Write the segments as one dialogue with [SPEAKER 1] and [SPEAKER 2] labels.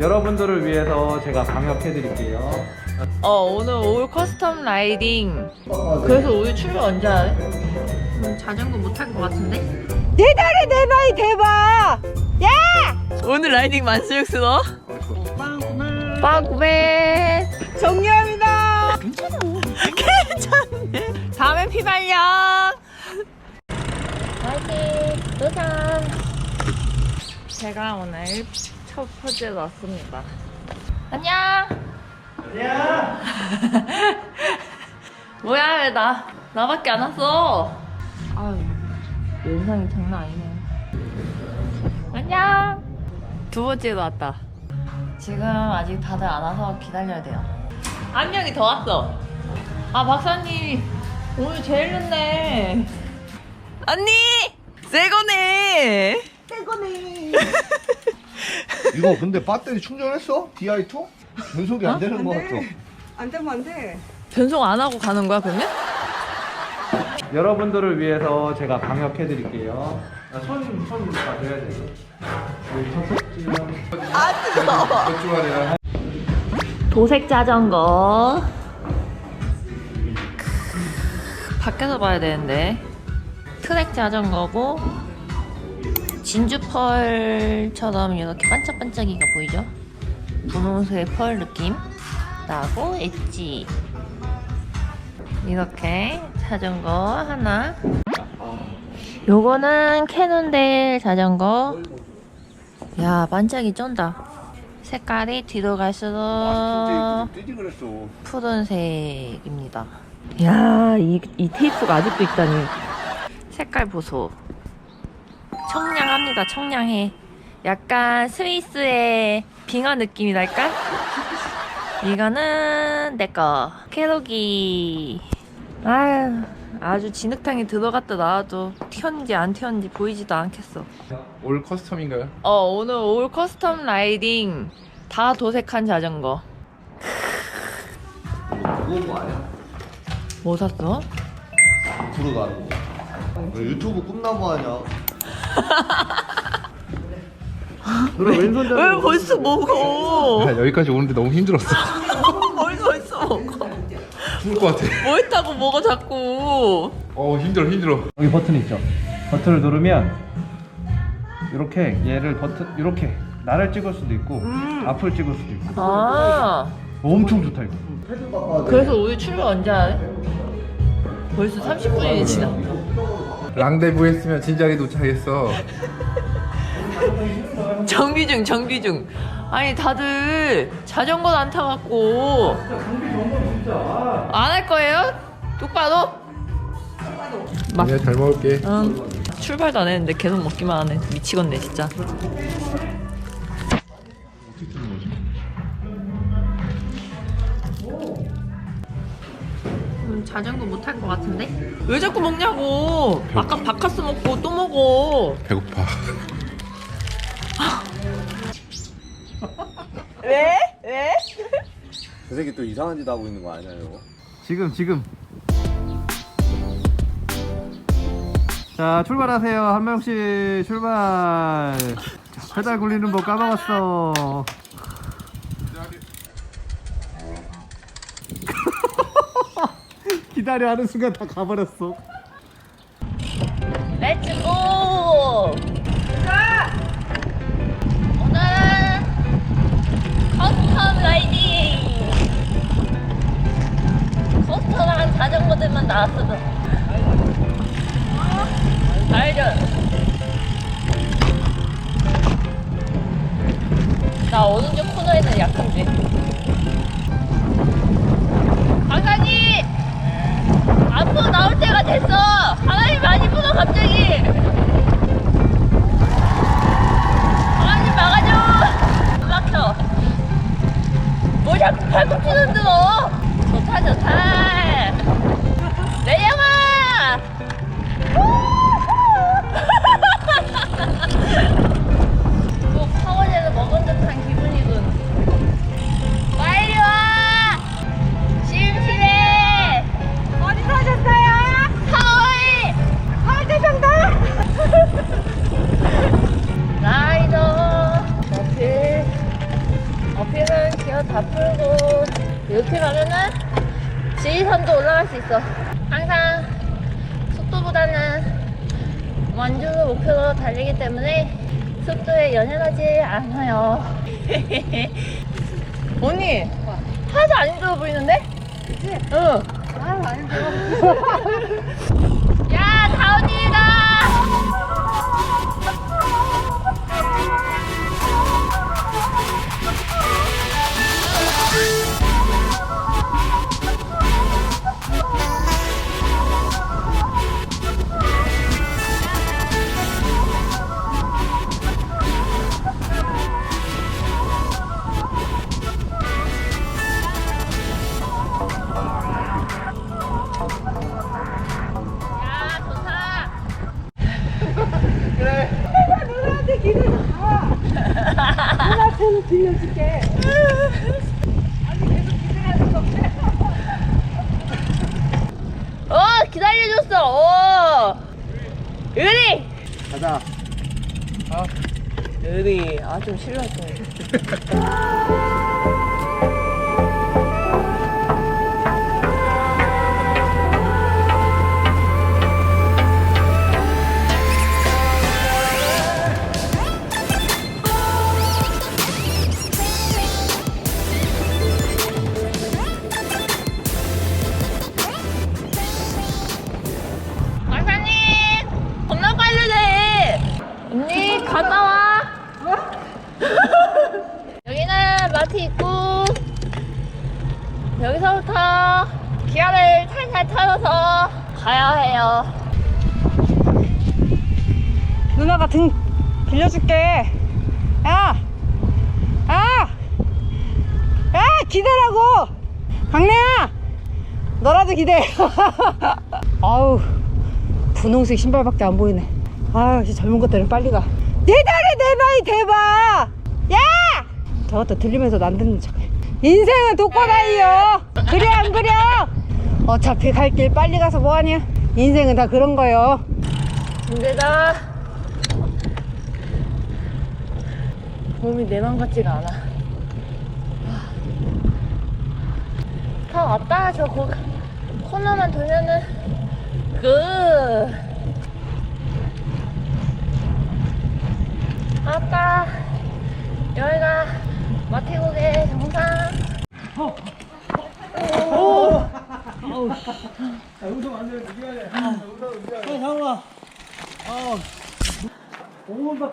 [SPEAKER 1] 여러분들을 위해서 제가 방역해 드릴게요.
[SPEAKER 2] 어 오늘 올 커스텀 라이딩. 그래서 오늘 출발 언제 하래? 음, 자전거 못탈것 같은데?
[SPEAKER 3] 대단해 내 나이 대박!
[SPEAKER 2] 오늘 라이딩 만수육수 너? 빵 구매.
[SPEAKER 3] 정리합니다.
[SPEAKER 2] 괜찮네. 다음에 피발령 화이팅! 도전! 제가 오늘 첫 포즈에 왔습니다. 안녕! 안녕! 뭐야 왜 나 나밖에 안 왔어? 아유 연상이 장난 아니네. 안녕! 두 번째로 왔다. 지금 아직 다들 안 와서 기다려야 돼요. 한 명이 더 왔어. 아 박사님 오늘 제일 늦네. 언니! 새거네
[SPEAKER 4] 이거 근데 배터리 충전했어? DI2? 변속이 안 되는 거 같아.
[SPEAKER 3] 안 되면 안 돼
[SPEAKER 2] 변속 안 하고 가는 거야 그러면?
[SPEAKER 1] 여러분들을 위해서 제가 방역해 드릴게요. 아, 손, 손 봐줘야 돼요. 여기 첫 번째.
[SPEAKER 2] 도색 자전거 밖에서 봐야 되는데 트랙 자전거고 진주 펄처럼 이렇게 반짝반짝이가 보이죠? 분홍색 펄 느낌 나고 엣지 이렇게 자전거 하나 요거는 캐논델 자전거 야 반짝이 쩐다 색깔이 뒤로 갈수록
[SPEAKER 4] 아.
[SPEAKER 2] 푸른색입니다. 야, 이, 이 테이프가 아직도 있다니. 색깔 보소. 청량합니다, 청량해. 약간 스위스의 빙하 느낌이 날까? 이거는 내거 캐로기. 아유, 아주 진흙탕에 들어갔다 나와도 튀었는지 안 튀었는지 보이지도 않겠어.
[SPEAKER 5] 올 커스텀인가요?
[SPEAKER 2] 어, 오늘 올 커스텀 라이딩 다 도색한 자전거.
[SPEAKER 4] 그거 뭐 아니야?
[SPEAKER 2] 뭐 샀어?
[SPEAKER 4] 거. 너 유튜브 꿈나무 아니야?
[SPEAKER 1] 누나 왼손
[SPEAKER 2] 왜 벌써 먹어?
[SPEAKER 5] 야, 여기까지 오는데 너무 힘들었어.
[SPEAKER 2] 뭘 벌써 먹어?
[SPEAKER 5] 죽을 것 같아.
[SPEAKER 2] 뭐 했다고 먹어 자꾸?
[SPEAKER 5] 어 힘들어 힘들어.
[SPEAKER 1] 여기 버튼 있죠? 버튼을 누르면 이렇게 얘를 버튼 이렇게 나를 찍을 수도 있고 앞을 찍을 수도 있고
[SPEAKER 2] 아,
[SPEAKER 1] 엄청 좋다 이거.
[SPEAKER 2] 그래서 오늘 출발 언제 하래? 벌써 30분이 지나.
[SPEAKER 5] 랑데부 했으면 진작에 도착했어.
[SPEAKER 2] 정비 중, 정비 중. 아니 다들 자전거도 안 타갖고 안 할 거예요? 똑바로? 막.
[SPEAKER 5] 내가 잘 먹을게.
[SPEAKER 2] 응. 출발도 안 했는데 계속 먹기만 하네. 미치겠네 진짜. 음, 자전거 못탈것 같은데? 왜 자꾸 먹냐고! 아까 바카스 먹고 또 먹어!
[SPEAKER 5] 배고파.
[SPEAKER 2] 왜? 왜?
[SPEAKER 4] 저 새끼 또 이상한 짓 하고 있는 거 아니야, 이거?
[SPEAKER 1] 지금 지금. 자 출발하세요 한 명씩 출발. 자, 페달 굴리는 법 까먹었어. 기다려 하는 순간 다 가버렸어.
[SPEAKER 2] 렛츠고! 가! 오늘은 커스텀 라이딩! 커스텀한 자전거들만 나왔어. 알죠? 나 오른쪽 코너에는 약한데. 앞으로 나올 때가 됐어! 바람이 많이 불어, 갑자기! 바람이 막아줘! 막혀! 뭐 자꾸 팔꿈치 흔들어! 좋다, 좋다! 13도 올라갈 수 있어 항상 속도보다는 완주 목표로 달리기 때문에 속도에 연연하지 않아요 언니 하도 안 힘들어 보이는데? 그치? 응
[SPEAKER 3] 하나도 안
[SPEAKER 2] 힘들어 의리. 아, 좀 실례했어. 갔다 와! 여기는 마트 있고, 여기서부터 기아를 탈탈 털어서 가야 해요.
[SPEAKER 3] 누나가 등 빌려줄게. 야, 아, 야 기대라고. 강래야, 너라도 기대. 아우, 분홍색 신발밖에 안 보이네. 아유, 진짜 젊은 것들은 빨리 가. 내 나이 대박. 야, 저것도 들리면서 안 듣는 척. 인생은 독고다이요. 그래 안 그래? 어차피 갈 길 빨리 가서 뭐하냐? 인생은 다 그런 거요.
[SPEAKER 2] 근데다 몸이 내 맘 같지가 않아. 다 왔다 저 고, 코너만 돌면은 그 아까 여기가 마태국의 정상.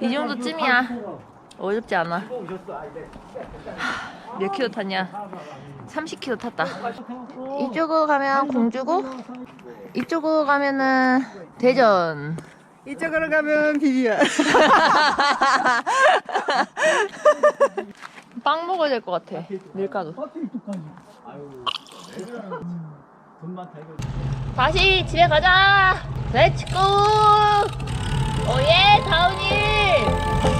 [SPEAKER 2] 이 정도쯤이야. 어렵지 않아. 하, 몇 킬로 탔냐? 30킬로 탔다. 이쪽으로 가면 공주고, 이쪽으로 가면은 대전.
[SPEAKER 3] 이쪽으로 가면 비비야.
[SPEAKER 2] 빵 먹어야 될 것 같아. 밀가루. 다시 집에 가자. 렛츠고. 오예 다운이.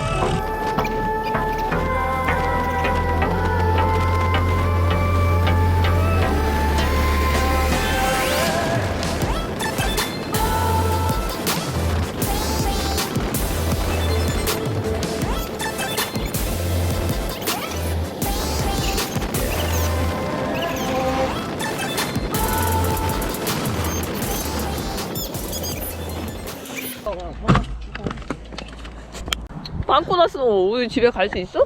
[SPEAKER 2] 빵꾸 났어. 오늘 집에 갈 수 있어?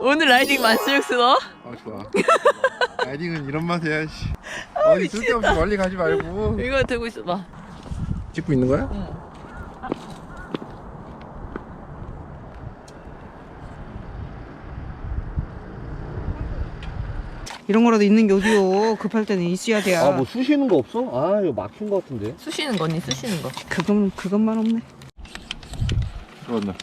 [SPEAKER 2] 오늘 라이딩 만수육스너?
[SPEAKER 5] 아 좋아. 라이딩은 이런 맛 해야지. 어디 쓸데없이 멀리 가지 말고.
[SPEAKER 2] 이거 들고 있어 봐.
[SPEAKER 5] 찍고 있는 거야?
[SPEAKER 3] 이런 거라도 있는 게 어디요? 급할 때는 있어야 돼요.
[SPEAKER 4] 아 뭐 쑤시는 거 없어? 아 이거 막힌 거 같은데.
[SPEAKER 2] 쑤시는 거니 쑤시는 거.
[SPEAKER 3] 그건 그것만 없네.
[SPEAKER 5] 들어간다.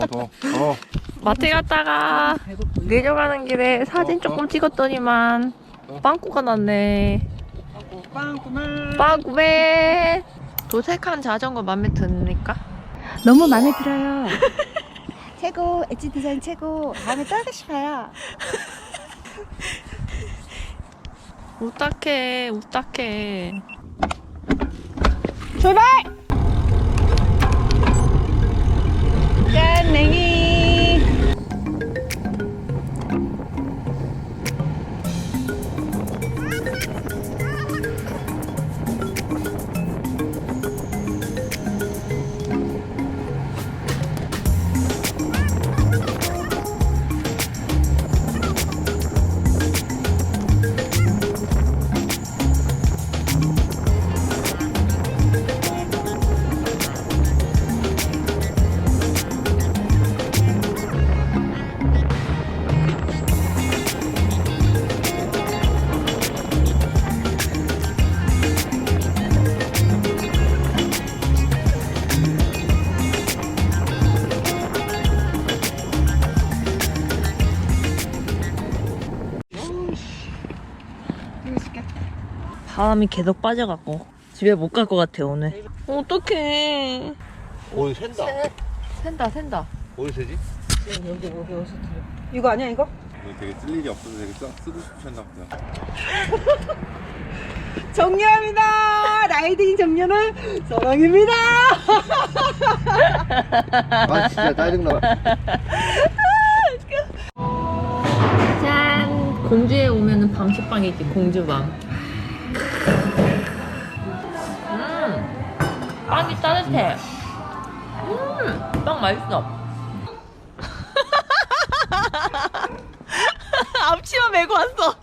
[SPEAKER 5] 더더 더.
[SPEAKER 2] 마트 갔다가 내려가는 길에 사진 조금 찍었더니만 빵꾸가 났네.
[SPEAKER 3] 빵꾸만.
[SPEAKER 2] 빵꾸맨. 도색한 자전거 맘에 드니까?
[SPEAKER 3] 너무 마음에 들어요. 최고 엣지 디자인 최고. 다음에 또 다시 봐요.
[SPEAKER 2] 우딱해 우딱해.
[SPEAKER 3] 출발!
[SPEAKER 2] 바람이 계속 빠져갖고 집에 못 갈 것 같아 오늘. 어떡해.
[SPEAKER 4] 오늘 샌다.
[SPEAKER 2] 샌다 샌다.
[SPEAKER 4] 오늘 새지?
[SPEAKER 3] 이거 아니야 이거?
[SPEAKER 5] 너 되게 쓸 일이 없어서 되게 쓰, 쓰고 싶으셨나 보다.
[SPEAKER 3] 정리합니다. 라이딩 정리는 서랑입니다.
[SPEAKER 4] 아 진짜 짜증나.
[SPEAKER 2] 짠! 공주에 오면은 밤식빵이지, 공주밤. 빵이 따뜻해. 음! 빵 맛있어. 앞치마 메고 왔어.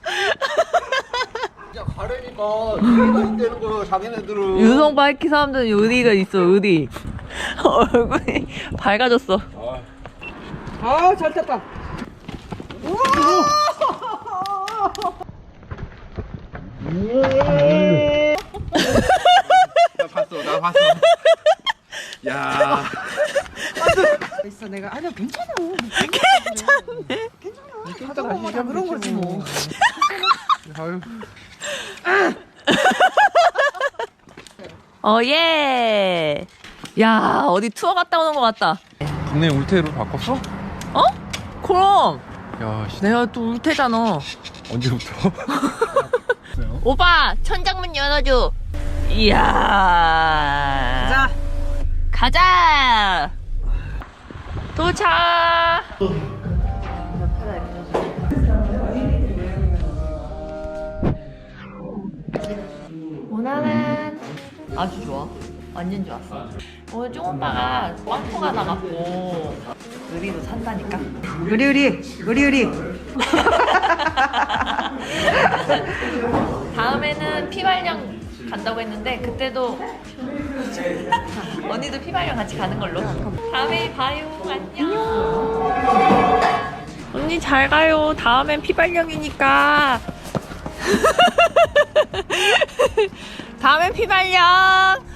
[SPEAKER 4] 거야 자기네들은.
[SPEAKER 2] 유성 바이키 사람들은 의리가 있어, 의리. 얼굴이 밝아졌어.
[SPEAKER 3] 아 잘 탔다.
[SPEAKER 5] 나 봤어. 야,
[SPEAKER 3] 있어 내가 아니야 괜찮아. 괜찮네. 괜찮아. 하다 가시 다 그런 거지 뭐.
[SPEAKER 5] 아유.
[SPEAKER 2] 어, 예! 야, 어디 투어 갔다 오는 것 같다.
[SPEAKER 5] 국내 울테로 바꿨어?
[SPEAKER 2] 어? 그럼!
[SPEAKER 5] 야, 씨,
[SPEAKER 2] 내가 또 울테잖아.
[SPEAKER 5] 언제부터?
[SPEAKER 2] 오빠 천장문 열어줘 이야
[SPEAKER 3] 자.
[SPEAKER 2] 가자! 도착! 오늘은 아주 좋아. 완전 좋았어 오늘 쫑오빠가 빵꾸가 나갖고 의리도 산다니까?
[SPEAKER 3] 우리 우리. 우리 우리.
[SPEAKER 2] 다음에는 피발령 간다고 했는데 그때도 언니도 피발령 같이 가는 걸로. 다음에 봐요. 안녕. 언니 잘 가요. 다음엔 피발령이니까. 다음엔 피발령.